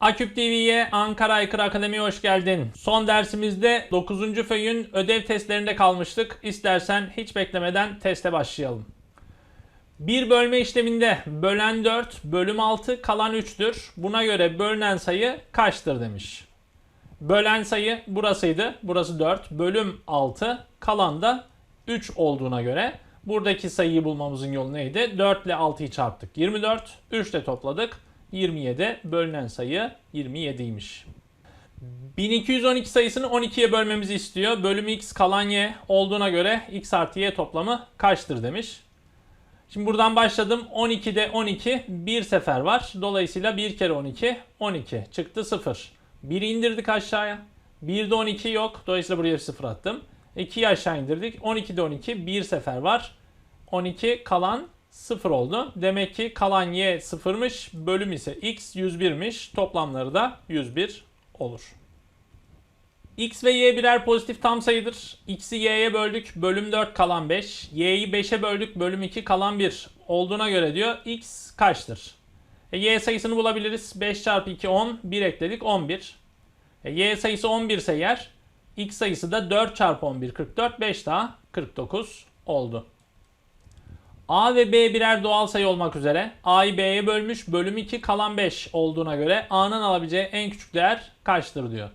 Aküp TV'ye Ankara Aykır Akademi'ye hoş geldin. Son dersimizde 9. föyün ödev testlerinde kalmıştık. İstersen hiç beklemeden teste başlayalım. Bir bölme işleminde bölen 4, bölüm 6, kalan 3'tür. Buna göre bölünen sayı kaçtır demiş. Bölen sayı burasıydı. Burası 4. Bölüm 6. Kalan da 3 olduğuna göre buradaki sayıyı bulmamızın yolu neydi? 4 ile 6'yı çarptık. 24. 3 ile topladık. 27. Bölünen sayı 27'ymiş. 1212 sayısını 12'ye bölmemizi istiyor. Bölüm x kalan y olduğuna göre x artı y toplamı kaçtır demiş. Şimdi buradan başladım. 12'de 12 bir sefer var. Dolayısıyla 1 kere 12 12 çıktı 0. 1'i indirdik aşağıya. 1'de 12 yok. Dolayısıyla buraya bir 0 attım. 2'yi aşağı indirdik. 12'de 12 bir sefer var. 12 kalan 0 oldu. Demek ki kalan y 0'mış. Bölüm ise x 101'miş. Toplamları da 101 olur. X ve Y birer pozitif tam sayıdır. X'i Y'ye böldük. Bölüm 4 kalan 5. Y'yi 5'e böldük. Bölüm 2 kalan 1 olduğuna göre diyor X kaçtır? E, y sayısını bulabiliriz. 5 çarpı 2 10. 1 ekledik 11. E, y sayısı 11 ise yer. X sayısı da 4 çarpı 11 44. 5 daha 49 oldu. A ve B birer doğal sayı olmak üzere A'yı B'ye bölmüş. Bölüm 2 kalan 5 olduğuna göre A'nın alabileceği en küçük değer kaçtır diyor.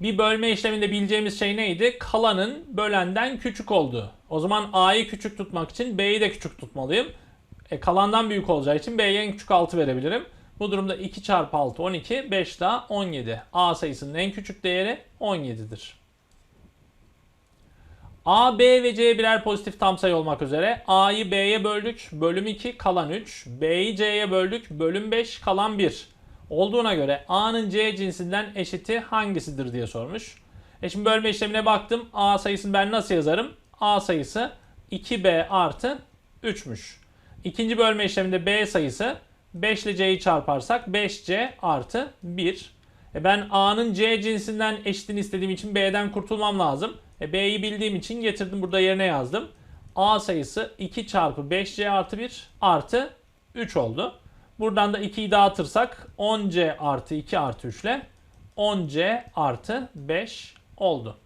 Bir bölme işleminde bileceğimiz şey neydi? Kalanın bölenden küçük olduğu. O zaman A'yı küçük tutmak için B'yi de küçük tutmalıyım. E, kalandan büyük olacağı için B'ye en küçük 6 verebilirim. Bu durumda 2 çarpı 6 12, 5 daha 17. A sayısının en küçük değeri 17'dir. A, B ve C birer pozitif tam sayı olmak üzere A'yı B'ye böldük, bölüm 2 kalan 3. B'yi C'ye böldük, bölüm 5 kalan 1. Olduğuna göre A'nın C cinsinden eşiti hangisidir diye sormuş. E şimdi bölme işlemine baktım. A sayısını ben nasıl yazarım? A sayısı 2B artı 3'müş. İkinci bölme işleminde B sayısı 5 ile C'yi çarparsak 5C artı 1. E ben A'nın C cinsinden eşitini istediğim için B'den kurtulmam lazım. E B'yi bildiğim için getirdim burada yerine yazdım. A sayısı 2 çarpı 5C artı 1 artı 3 oldu. Buradan da 2'yi dağıtırsak 10C artı 2 artı 3 ile 10C artı 5 oldu.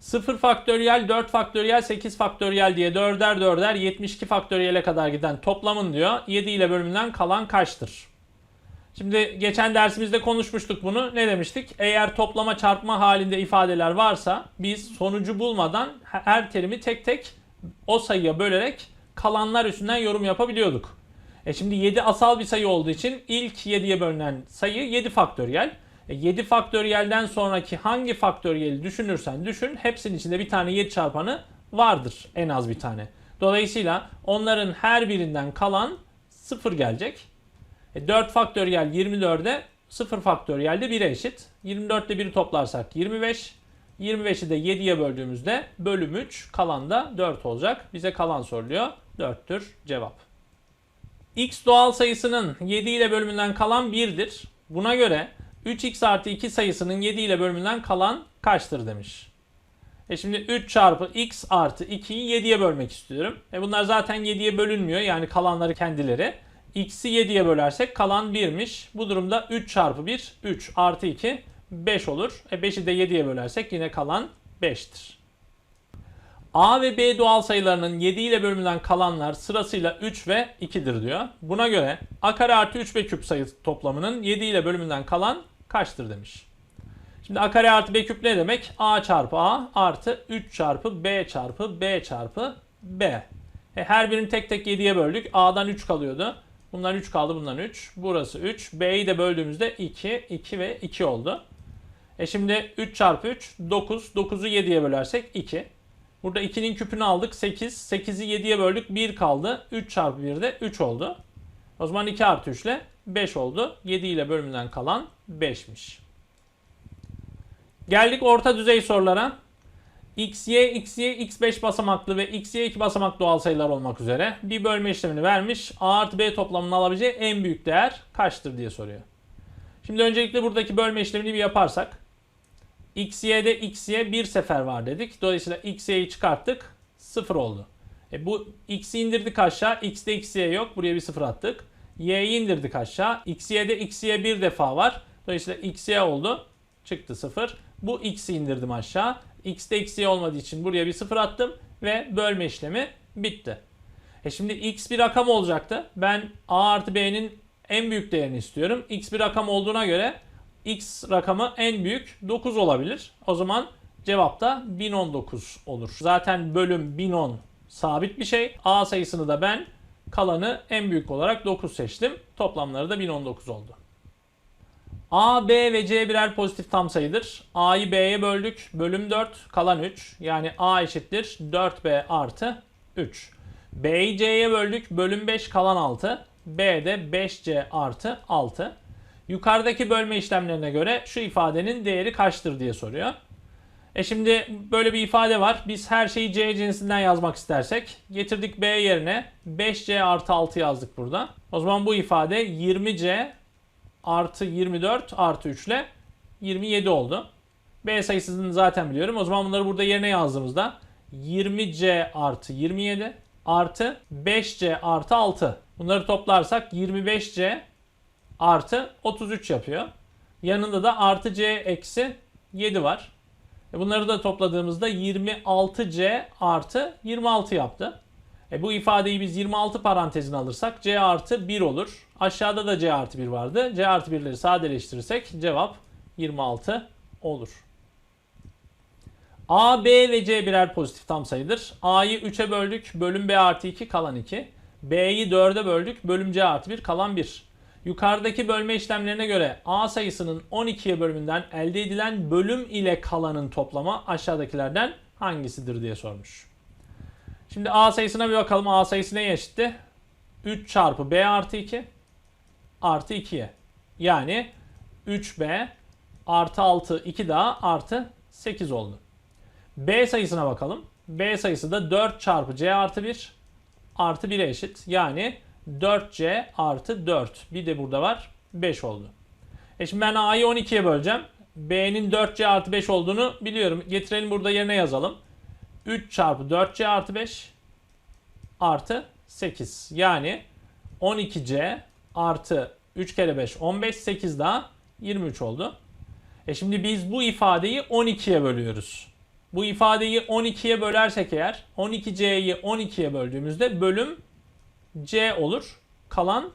0 faktöriyel, 4 faktöriyel, 8 faktöriyel diye 4'er 4'er 72 faktöriyele kadar giden toplamın diyor 7 ile bölümünden kalan kaçtır? Şimdi geçen dersimizde konuşmuştuk bunu. Ne demiştik? Eğer toplama çarpma halinde ifadeler varsa biz sonucu bulmadan her terimi tek tek o sayıya bölerek kalanlar üstünden yorum yapabiliyorduk. E şimdi 7 asal bir sayı olduğu için ilk 7'ye bölünen sayı 7 faktöriyel. E 7 faktöriyelden sonraki hangi faktöriyeli düşünürsen düşün hepsinin içinde bir tane 7 çarpanı vardır en az bir tane. Dolayısıyla onların her birinden kalan 0 gelecek. E 4 faktöriyel 24'e 0 faktöriyel de 1'e eşit. 24 ile 1'i toplarsak 25. 25'i de 7'ye böldüğümüzde bölüm 3 kalan da 4 olacak. Bize kalan soruluyor. 4'tür cevap. X doğal sayısının 7 ile bölümünden kalan 1'dir. Buna göre 3x artı 2 sayısının 7 ile bölümünden kalan kaçtır demiş. E şimdi 3 çarpı x artı 2'yi 7'ye bölmek istiyorum. E bunlar zaten 7'ye bölünmüyor yani kalanları kendileri. X'i 7'ye bölersek kalan 1'miş. Bu durumda 3 çarpı 1 3 artı 2 5 olur. E 5'i de 7'ye bölersek yine kalan 5'tir. A ve B doğal sayılarının 7 ile bölümünden kalanlar sırasıyla 3 ve 2'dir diyor. Buna göre A kare artı 3 b küp sayı toplamının 7 ile bölümünden kalan kaçtır demiş. Şimdi A kare artı B küp ne demek? A çarpı A artı 3 çarpı B çarpı B çarpı B. E her birini tek tek 7'ye böldük. A'dan 3 kalıyordu. Bundan 3 kaldı bundan 3. Burası 3. B'yi de böldüğümüzde 2, 2 ve 2 oldu. E şimdi 3 çarpı 3 9. 9'u 7'ye bölersek 2. Burada 2'nin küpünü aldık 8. 8'i 7'ye böldük 1 kaldı. 3 çarpı 1 de 3 oldu. O zaman 2 artı 3 ile 5 oldu. 7 ile bölümünden kalan 5'miş. Geldik orta düzey sorulara. Xy, xy, x5 basamaklı ve xy 2 basamaklı doğal sayılar olmak üzere bir bölme işlemini vermiş. A artı B toplamının alabileceği en büyük değer kaçtır diye soruyor. Şimdi öncelikle buradaki bölme işlemini bir yaparsak. xy'de x'ye bir sefer var dedik. Dolayısıyla xy'yi çıkarttık. 0 oldu. E bu x'i indirdik aşağı. x'de xy yok. Buraya bir 0 attık. y'yi indirdik aşağı. xy'de xy bir defa var. Dolayısıyla xy oldu. Çıktı 0. Bu x'i indirdim aşağı. X'te xy olmadığı için buraya bir 0 attım ve bölme işlemi bitti. E şimdi x bir rakam olacaktı. Ben a artı b'nin en büyük değerini istiyorum. x bir rakam olduğuna göre x rakamı en büyük 9 olabilir. O zaman cevap da 1019 olur. Zaten bölüm 1010 sabit bir şey. A sayısını da ben kalanı en büyük olarak 9 seçtim. Toplamları da 1019 oldu. A, B ve C birer pozitif tam sayıdır. A'yı B'ye böldük. Bölüm 4, kalan 3. Yani A eşittir 4B artı 3. B'yi C'ye böldük. Bölüm 5, kalan 6. B de 5C artı 6. Yukarıdaki bölme işlemlerine göre şu ifadenin değeri kaçtır diye soruyor. E şimdi böyle bir ifade var. Biz her şeyi C cinsinden yazmak istersek getirdik B yerine 5C artı 6 yazdık burada. O zaman bu ifade 20C artı 24 artı 3 ile 27 oldu. B sayısını zaten biliyorum. O zaman bunları burada yerine yazdığımızda 20C artı 27 artı 5C artı 6. Bunları toplarsak 25C artı 33 yapıyor. Yanında da artı C eksi 7 var. E bunları da topladığımızda 26C artı 26 yaptı. E bu ifadeyi biz 26 parantezine alırsak C artı 1 olur. Aşağıda da C artı 1 vardı. C artı 1'leri sadeleştirirsek cevap 26 olur. A, B ve C birer pozitif tam sayıdır. A'yı 3'e böldük. Bölüm B artı 2 kalan 2. B'yi 4'e böldük. Bölüm C artı 1 kalan 1. Yukarıdaki bölme işlemlerine göre A sayısının 12'ye bölümünden elde edilen bölüm ile kalanın toplamı aşağıdakilerden hangisidir diye sormuş. Şimdi A sayısına bir bakalım. A sayısı neye eşitti? 3 çarpı B artı 2 artı 2'ye. Yani 3B artı 6 2 daha artı 8 oldu. B sayısına bakalım. B sayısı da 4 çarpı C artı 1 artı 1'e eşit. Yani 4C artı 4. Bir de burada var. 5 oldu. E şimdi ben A'yı 12'ye böleceğim. B'nin 4C artı 5 olduğunu biliyorum. Getirelim burada yerine yazalım. 3 çarpı 4C artı 5 artı 8. Yani 12C artı 3 kere 5 15 8 daha 23 oldu. E şimdi biz bu ifadeyi 12'ye bölüyoruz. Bu ifadeyi 12'ye bölersek eğer 12C'yi 12'ye böldüğümüzde bölüm C olur. Kalan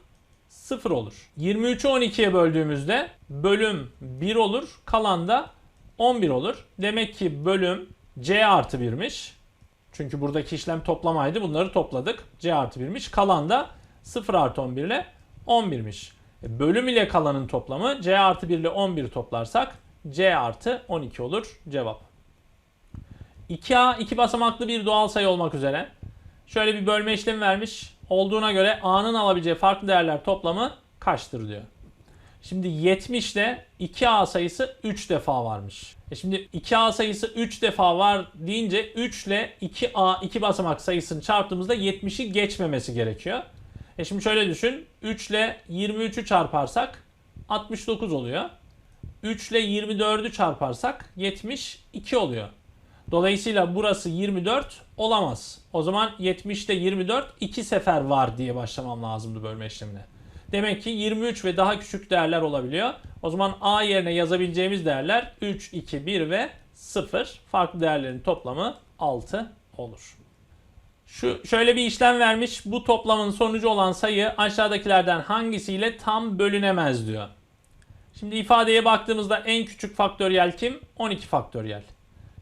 0 olur. 23'ü 12'ye böldüğümüzde bölüm 1 olur. Kalan da 11 olur. Demek ki bölüm C artı 1'miş. Çünkü buradaki işlem toplamaydı. Bunları topladık. C artı 1'miş. Kalan da 0 artı 11 ile 11'miş. E, bölüm ile kalanın toplamı C artı 1 ile 11 toplarsak C artı 12 olur. Cevap. 2A iki basamaklı bir doğal sayı olmak üzere. Şöyle bir bölme işlemi vermiş. Olduğuna göre A'nın alabileceği farklı değerler toplamı kaçtır diyor. Şimdi 70 ile 2A sayısı 3 defa varmış. E şimdi 2A sayısı 3 defa var deyince 3 ile 2A iki basamak sayısını çarptığımızda 70'i geçmemesi gerekiyor. E şimdi şöyle düşün. 3 ile 23'ü çarparsak 69 oluyor. 3 ile 24'ü çarparsak 72 oluyor. Dolayısıyla burası 24 olamaz. O zaman 70'te 24 iki sefer var diye başlamam lazımdı bölme işlemine. Demek ki 23 ve daha küçük değerler olabiliyor. O zaman A yerine yazabileceğimiz değerler 3, 2, 1 ve 0. Farklı değerlerin toplamı 6 olur. Şu şöyle bir işlem vermiş. Bu toplamın sonucu olan sayı aşağıdakilerden hangisiyle tam bölünemez diyor. Şimdi ifadeye baktığımızda en küçük faktöriyel kim? 12 faktöriyel.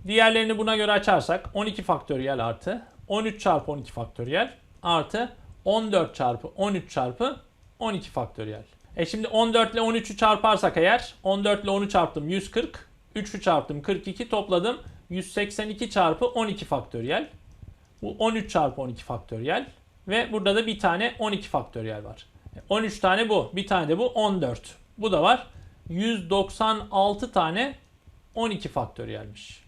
Diğerlerini buna göre açarsak 12 faktöriyel artı 13 çarpı 12 faktöriyel artı 14 çarpı 13 çarpı 12 faktöriyel. E şimdi 14 ile 13'ü çarparsak eğer 14 ile 10'u çarptım 140, 3'ü çarptım 42 topladım 182 çarpı 12 faktöriyel. Bu 13 çarpı 12 faktöriyel ve burada da bir tane 12 faktöriyel var. 13 tane bu, bir tane de bu 14. Bu da var. 196 tane 12 faktöriyelmiş.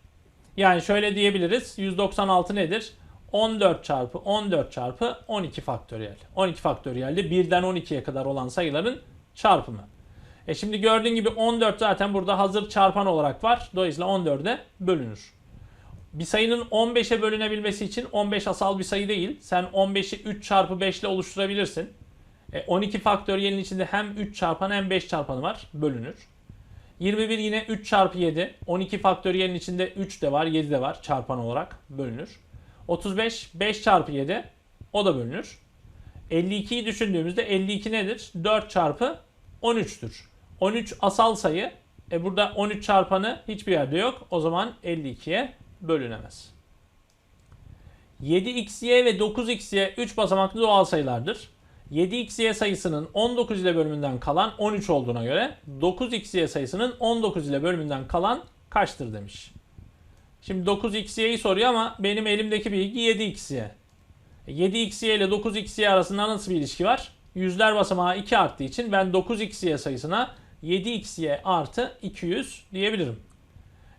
Yani şöyle diyebiliriz. 196 nedir? 14 çarpı 14 çarpı 12 faktöriyel. 12 faktöriyel de 1'den 12'ye kadar olan sayıların çarpımı. E şimdi gördüğün gibi 14 zaten burada hazır çarpan olarak var. Dolayısıyla 14'e bölünür. Bir sayının 15'e bölünebilmesi için 15 asal bir sayı değil. Sen 15'i 3 çarpı 5 ile oluşturabilirsin. E, 12 faktöriyelin içinde hem 3 çarpanı hem 5 çarpanı var. Bölünür. 21 yine 3 çarpı 7. 12 faktöriyelin içinde 3 de var 7 de var çarpan olarak bölünür. 35 5 çarpı 7 o da bölünür. 52'yi düşündüğümüzde 52 nedir? 4 çarpı 13'tür. 13 asal sayı. E burada 13 çarpanı hiçbir yerde yok. O zaman 52'ye bölünemez. 7xy ve 9xy 3 basamaklı doğal sayılardır. 7xy sayısının 19 ile bölümünden kalan 13 olduğuna göre 9xy sayısının 19 ile bölümünden kalan kaçtır demiş. Şimdi 9xy'yi soruyor ama benim elimdeki bilgi 7xy. 7xy ile 9xy arasında nasıl bir ilişki var? Yüzler basamağı 2 arttığı için ben 9xy sayısına 7xy artı 200 diyebilirim.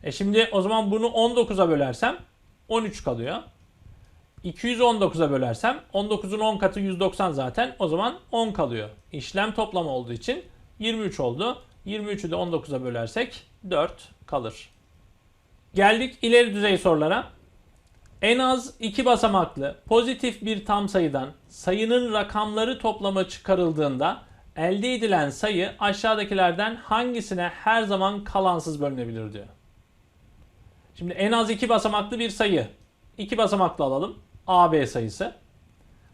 E şimdi o zaman bunu 19'a bölersem 13 kalıyor. 219'a bölersem 19'un 10 katı 190 zaten o zaman 10 kalıyor. İşlem toplamı olduğu için 23 oldu. 23'ü de 19'a bölersek 4 kalır. Geldik ileri düzey sorulara. En az iki basamaklı pozitif bir tam sayıdan sayının rakamları toplamı çıkarıldığında elde edilen sayı aşağıdakilerden hangisine her zaman kalansız bölünebilir diyor. Şimdi en az iki basamaklı bir sayı. İki basamaklı alalım. AB sayısı.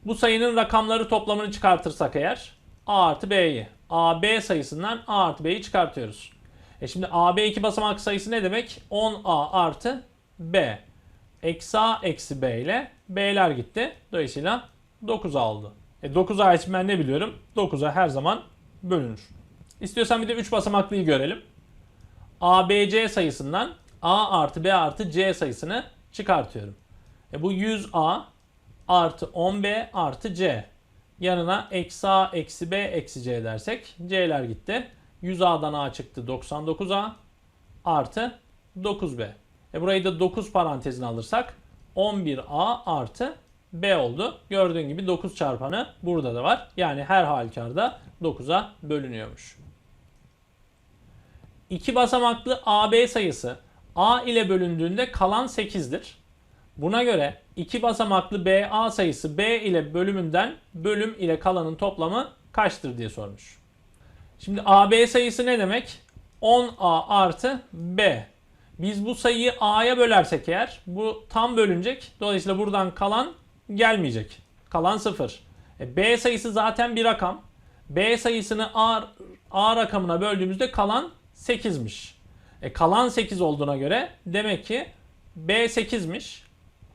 Bu sayının rakamları toplamını çıkartırsak eğer A artı B'yi. AB sayısından A artı B'yi çıkartıyoruz. E şimdi AB iki basamak sayısı ne demek? 10A artı B. Eksi A eksi B ile B'ler gitti. Dolayısıyla 9A oldu. E 9A için ben ne biliyorum? 9'a her zaman bölünür. İstiyorsan bir de 3 basamaklıyı görelim. ABC sayısından A artı B artı C sayısını çıkartıyorum. E bu 100A artı 10B artı C. Yanına eksi A eksi B eksi C dersek C'ler gitti. 100A'dan A çıktı 99A artı 9B. E burayı da 9 parantezine alırsak 11A artı B oldu. Gördüğün gibi 9 çarpanı burada da var. Yani her halükarda 9'a bölünüyormuş. İki basamaklı AB sayısı A ile bölündüğünde kalan 8'dir. Buna göre iki basamaklı BA sayısı B ile bölümünden bölüm ile kalanın toplamı kaçtır diye sormuş. Şimdi AB sayısı ne demek? 10A artı B. Biz bu sayıyı A'ya bölersek eğer bu tam bölünecek. Dolayısıyla buradan kalan gelmeyecek. Kalan 0. E, B sayısı zaten bir rakam. B sayısını A, A rakamına böldüğümüzde kalan 8'miş. E, kalan 8 olduğuna göre demek ki B 8'miş.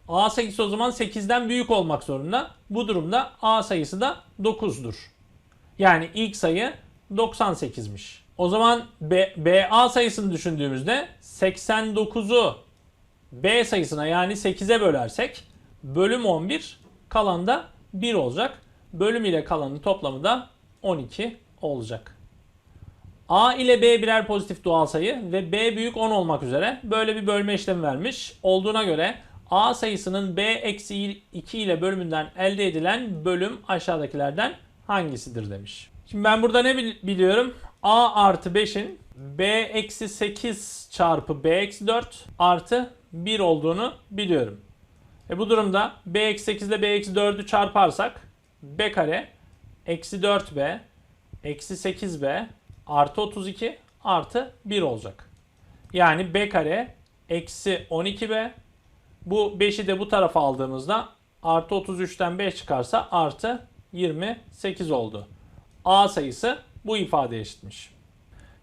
A sayısı o zaman 8'den büyük olmak zorunda. Bu durumda A sayısı da 9'dur. Yani ilk sayı 98'miş. O zaman B, BA sayısını düşündüğümüzde 89'u B sayısına yani 8'e bölersek bölüm 11 kalan da 1 olacak. Bölüm ile kalanın toplamı da 12 olacak. A ile B birer pozitif doğal sayı ve B büyük 10 olmak üzere böyle bir bölme işlemi vermiş. Olduğuna göre A sayısının B eksi 2 ile bölümünden elde edilen bölüm aşağıdakilerden hangisidir demiş. Şimdi ben burada ne bil- biliyorum? A artı 5'in B eksi 8 çarpı B eksi 4 artı 1 olduğunu biliyorum. E bu durumda B eksi 8 ile B eksi 4'ü çarparsak B kare eksi 4B eksi 8B artı 32 artı 1 olacak. Yani B kare eksi 12B bu 5'i de bu tarafa aldığımızda artı 33'ten 5 çıkarsa artı 28 oldu. A sayısı bu ifade eşitmiş.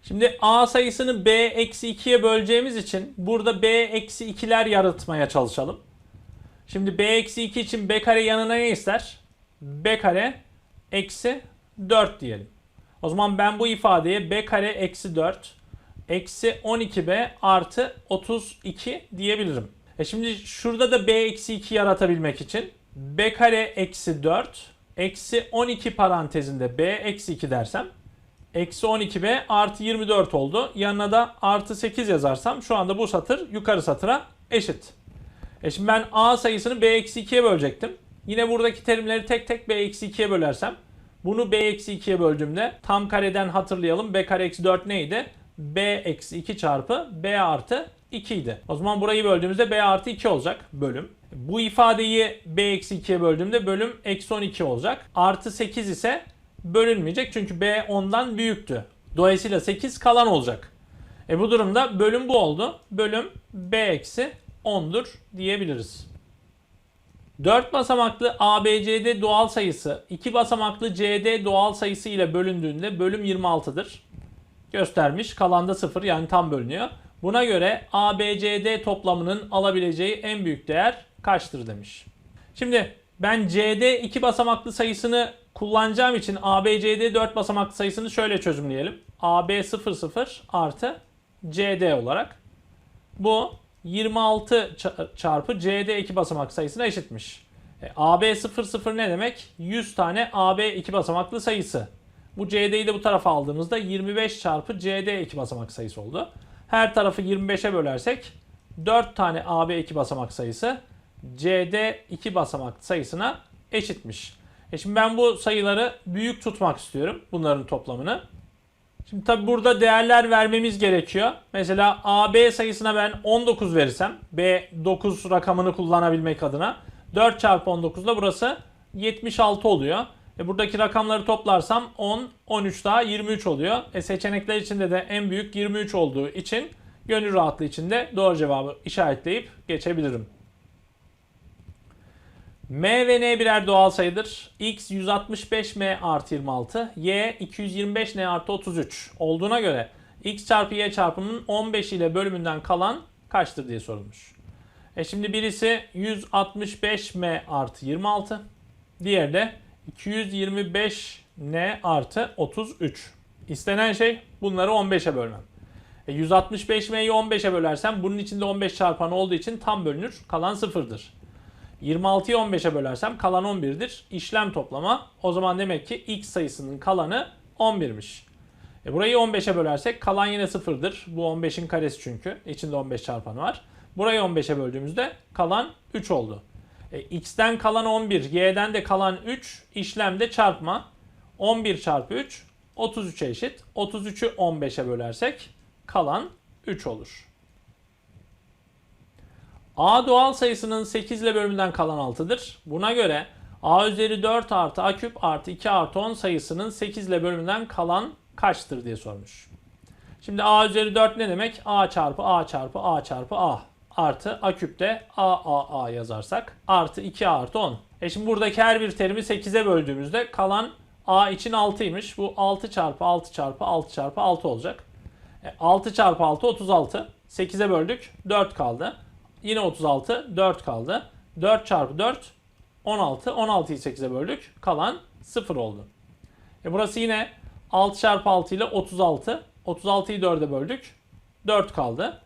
Şimdi A sayısını B eksi 2'ye böleceğimiz için burada B eksi 2'ler yaratmaya çalışalım. Şimdi B eksi 2 için B kare yanına ne ister? B kare eksi 4 diyelim. O zaman ben bu ifadeye B kare eksi 4 eksi 12B artı 32 diyebilirim. E şimdi şurada da B eksi 2 yaratabilmek için B kare eksi 4 eksi 12 parantezinde B eksi 2 dersem eksi 12B artı 24 oldu. Yanına da artı 8 yazarsam şu anda bu satır yukarı satıra eşit. E şimdi ben A sayısını B eksi 2'ye bölecektim. Yine buradaki terimleri tek tek B eksi 2'ye bölersem bunu B eksi 2'ye böldüğümde tam kareden hatırlayalım. B kare eksi 4 neydi? B eksi 2 çarpı B artı 2 idi. O zaman burayı böldüğümüzde B artı 2 olacak bölüm. Bu ifadeyi B eksi 2'ye böldüğümde bölüm eksi 12 olacak. Artı 8 ise bölünmeyecek çünkü B ondan büyüktü. Dolayısıyla 8 kalan olacak. E bu durumda bölüm bu oldu. Bölüm B eksi 10'dur diyebiliriz. 4 basamaklı ABCD doğal sayısı 2 basamaklı CD doğal sayısı ile bölündüğünde bölüm 26'dır. Göstermiş. Kalanda 0 yani tam bölünüyor. Buna göre ABCD toplamının alabileceği en büyük değer kaçtır demiş. Şimdi ben CD 2 basamaklı sayısını kullanacağım için ABCD 4 basamaklı sayısını şöyle çözümleyelim. AB 00 artı CD olarak. Bu 26 ça- çarpı CD 2 basamak sayısına eşitmiş. E, AB 00 ne demek? 100 tane AB 2 basamaklı sayısı. Bu CD'yi de bu tarafa aldığımızda 25 çarpı CD 2 basamak sayısı oldu. Her tarafı 25'e bölersek 4 tane AB 2 basamak sayısı CD 2 basamak sayısına eşitmiş. E şimdi ben bu sayıları büyük tutmak istiyorum. Bunların toplamını. Şimdi tabi burada değerler vermemiz gerekiyor. Mesela AB sayısına ben 19 verirsem B9 rakamını kullanabilmek adına 4 çarpı 19 da burası 76 oluyor. E buradaki rakamları toplarsam 10, 13 daha 23 oluyor. E seçenekler içinde de en büyük 23 olduğu için gönül rahatlığı içinde doğru cevabı işaretleyip geçebilirim. M ve N birer doğal sayıdır. X 165M artı 26, Y 225N artı 33 olduğuna göre X çarpı Y çarpımının 15 ile bölümünden kalan kaçtır diye sorulmuş. E şimdi birisi 165M artı 26, diğeri de 225N artı 33. İstenen şey bunları 15'e bölmem. E 165M'yi 15'e bölersem bunun içinde 15 çarpanı olduğu için tam bölünür. Kalan sıfırdır. 26'yı 15'e bölersem kalan 11'dir. İşlem toplama. O zaman demek ki x sayısının kalanı 11'miş. E burayı 15'e bölersek kalan yine 0'dır. Bu 15'in karesi çünkü. İçinde 15 çarpanı var. Burayı 15'e böldüğümüzde kalan 3 oldu. E, x'ten kalan 11, y'den de kalan 3 işlemde çarpma. 11 çarpı 3 33'e eşit. 33'ü 15'e bölersek kalan 3 olur. A doğal sayısının 8 ile bölümünden kalan 6'dır. Buna göre A üzeri 4 artı A küp artı 2 artı 10 sayısının 8 ile bölümünden kalan kaçtır diye sormuş. Şimdi A üzeri 4 ne demek? A çarpı A çarpı A çarpı A artı A küpte A A A yazarsak artı 2 artı 10. E şimdi buradaki her bir terimi 8'e böldüğümüzde kalan A için 6'ymış. Bu 6 çarpı 6 çarpı 6 çarpı 6 olacak. E, 6 çarpı 6 36. 8'e böldük 4 kaldı. Yine 36 4 kaldı. 4 çarpı 4 16. 16'yı 8'e böldük. Kalan 0 oldu. E burası yine 6 çarpı 6 ile 36. 36'yı 4'e böldük. 4 kaldı.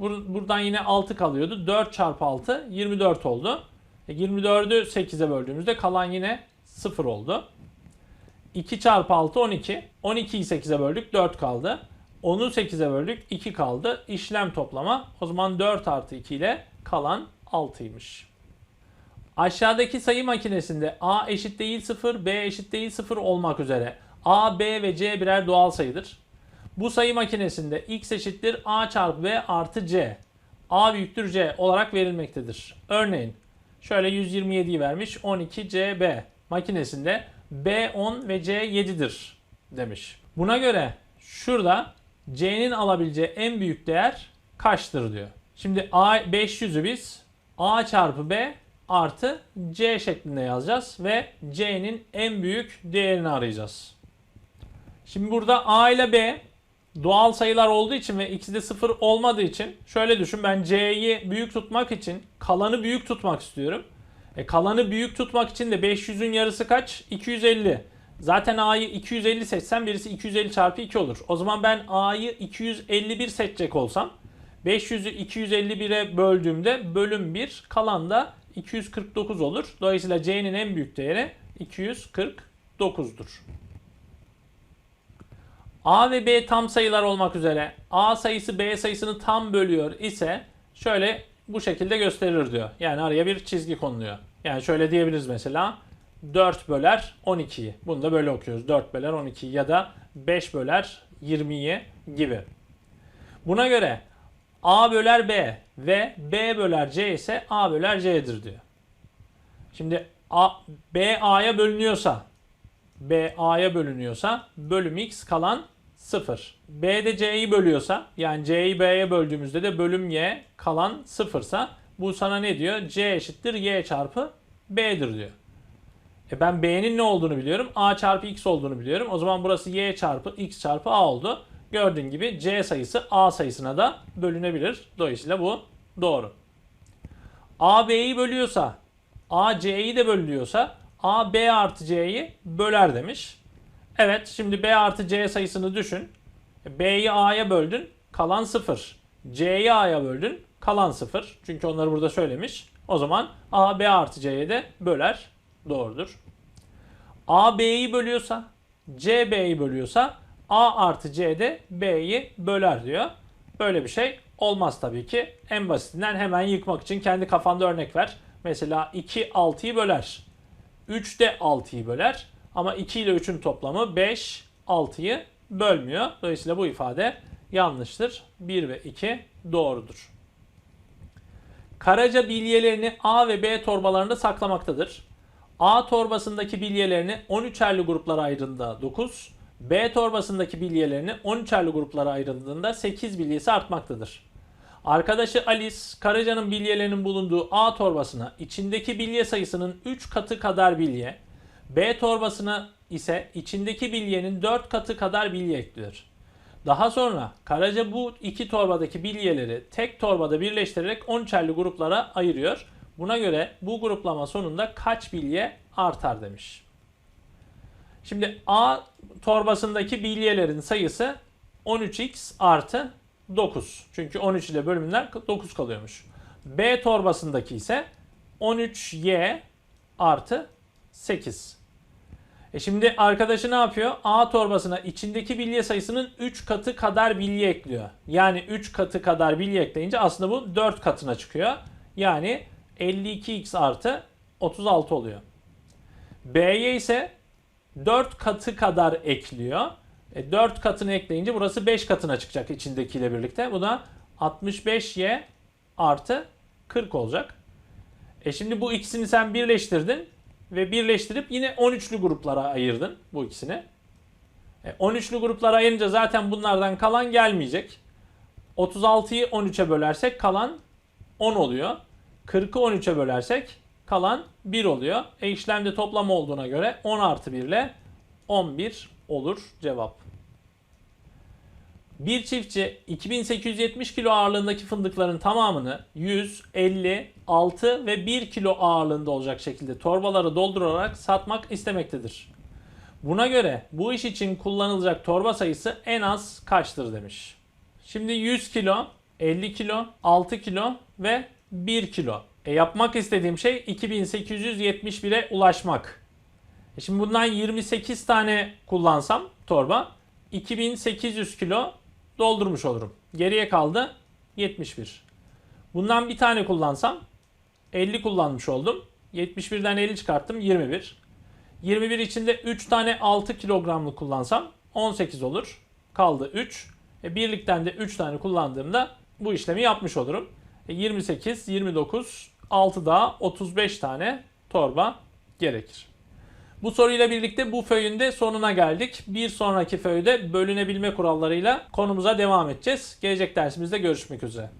Bur- buradan yine 6 kalıyordu. 4 çarpı 6 24 oldu. E 24'ü 8'e böldüğümüzde kalan yine 0 oldu. 2 çarpı 6 12. 12'yi 8'e böldük 4 kaldı. 10'u 8'e böldük 2 kaldı. İşlem toplama. O zaman 4 artı 2 ile kalan 6'ymış. Aşağıdaki sayı makinesinde A eşit değil 0, B eşit değil 0 olmak üzere A, B ve C birer doğal sayıdır. Bu sayı makinesinde x eşittir A çarpı B artı C. A büyüktür C olarak verilmektedir. Örneğin şöyle 127'yi vermiş 12 CB makinesinde B 10 ve C 7'dir demiş. Buna göre şurada C'nin alabileceği en büyük değer kaçtır diyor. Şimdi A 500'ü biz A çarpı B artı C şeklinde yazacağız ve C'nin en büyük değerini arayacağız. Şimdi burada A ile B doğal sayılar olduğu için ve ikisi de sıfır olmadığı için şöyle düşün ben C'yi büyük tutmak için kalanı büyük tutmak istiyorum. E, kalanı büyük tutmak için de 500'ün yarısı kaç? 250. Zaten A'yı 250 seçsem birisi 250 çarpı 2 olur. O zaman ben A'yı 251 seçecek olsam 500'ü 251'e böldüğümde bölüm 1 kalan da 249 olur. Dolayısıyla C'nin en büyük değeri 249'dur. A ve B tam sayılar olmak üzere A sayısı B sayısını tam bölüyor ise şöyle bu şekilde gösterir diyor. Yani araya bir çizgi konuluyor. Yani şöyle diyebiliriz mesela 4 böler 12'yi. Bunu da böyle okuyoruz. 4 böler 12'yi ya da 5 böler 20'yi gibi. Buna göre A böler B ve B böler C ise A böler C'dir diyor. Şimdi A, B A'ya bölünüyorsa B A'ya bölünüyorsa bölüm X kalan 0. B de C'yi bölüyorsa yani C'yi B'ye böldüğümüzde de bölüm Y kalan 0 sa bu sana ne diyor? C eşittir Y çarpı B'dir diyor. E ben B'nin ne olduğunu biliyorum. A çarpı X olduğunu biliyorum. O zaman burası Y çarpı X çarpı A oldu. Gördüğün gibi C sayısı A sayısına da bölünebilir. Dolayısıyla bu doğru. A B'yi bölüyorsa, A C'yi de bölüyorsa A B artı C'yi böler demiş. Evet şimdi B artı C sayısını düşün. B'yi A'ya böldün kalan 0. C'yi A'ya böldün kalan 0. Çünkü onları burada söylemiş. O zaman A B artı C'ye de böler. Doğrudur. A B'yi bölüyorsa C B'yi bölüyorsa A artı C de B'yi böler diyor. Böyle bir şey olmaz tabii ki. En basitinden hemen yıkmak için kendi kafanda örnek ver. Mesela 2 6'yı böler. 3 de 6'yı böler. Ama 2 ile 3'ün toplamı 5 6'yı bölmüyor. Dolayısıyla bu ifade yanlıştır. 1 ve 2 doğrudur. Karaca bilyelerini A ve B torbalarında saklamaktadır. A torbasındaki bilyelerini 13'erli gruplara ayırdığında 9, B torbasındaki bilyelerini 13'erli gruplara ayırıldığında 8 bilyesi artmaktadır. Arkadaşı Alice, Karaca'nın bilyelerinin bulunduğu A torbasına içindeki bilye sayısının 3 katı kadar bilye, B torbasına ise içindeki bilyenin 4 katı kadar bilye ekliyor. Daha sonra Karaca bu iki torbadaki bilyeleri tek torbada birleştirerek 13'erli gruplara ayırıyor. Buna göre bu gruplama sonunda kaç bilye artar demiş. Şimdi A torbasındaki bilyelerin sayısı 13x artı 9. Çünkü 13 ile bölümünden 9 kalıyormuş. B torbasındaki ise 13y artı 8. E şimdi arkadaşı ne yapıyor? A torbasına içindeki bilye sayısının 3 katı kadar bilye ekliyor. Yani 3 katı kadar bilye ekleyince aslında bu 4 katına çıkıyor. Yani 52x artı 36 oluyor. B'ye ise 4 katı kadar ekliyor. E 4 katını ekleyince burası 5 katına çıkacak içindekiyle birlikte. Bu da 65y artı 40 olacak. E şimdi bu ikisini sen birleştirdin ve birleştirip yine 13'lü gruplara ayırdın bu ikisini. E 13'lü gruplara ayırınca zaten bunlardan kalan gelmeyecek. 36'yı 13'e bölersek kalan 10 oluyor. 40'ı 13'e bölersek kalan 1 oluyor. E işlemde toplam olduğuna göre 10 artı 1 ile 11 olur cevap. Bir çiftçi 2870 kilo ağırlığındaki fındıkların tamamını 100, 50, 6 ve 1 kilo ağırlığında olacak şekilde torbalara doldurarak satmak istemektedir. Buna göre bu iş için kullanılacak torba sayısı en az kaçtır demiş. Şimdi 100 kilo, 50 kilo, 6 kilo ve 1 kilo. E yapmak istediğim şey 2871'e ulaşmak. E şimdi bundan 28 tane kullansam torba 2800 kilo doldurmuş olurum. Geriye kaldı 71. Bundan bir tane kullansam 50 kullanmış oldum. 71'den 50 çıkarttım 21. 21 içinde 3 tane 6 kilogramlık kullansam 18 olur. Kaldı 3. E, birlikten de 3 tane kullandığımda bu işlemi yapmış olurum. E, 28, 29, 6 daha 35 tane torba gerekir. Bu soruyla birlikte bu föyün de sonuna geldik. Bir sonraki föyde bölünebilme kurallarıyla konumuza devam edeceğiz. Gelecek dersimizde görüşmek üzere.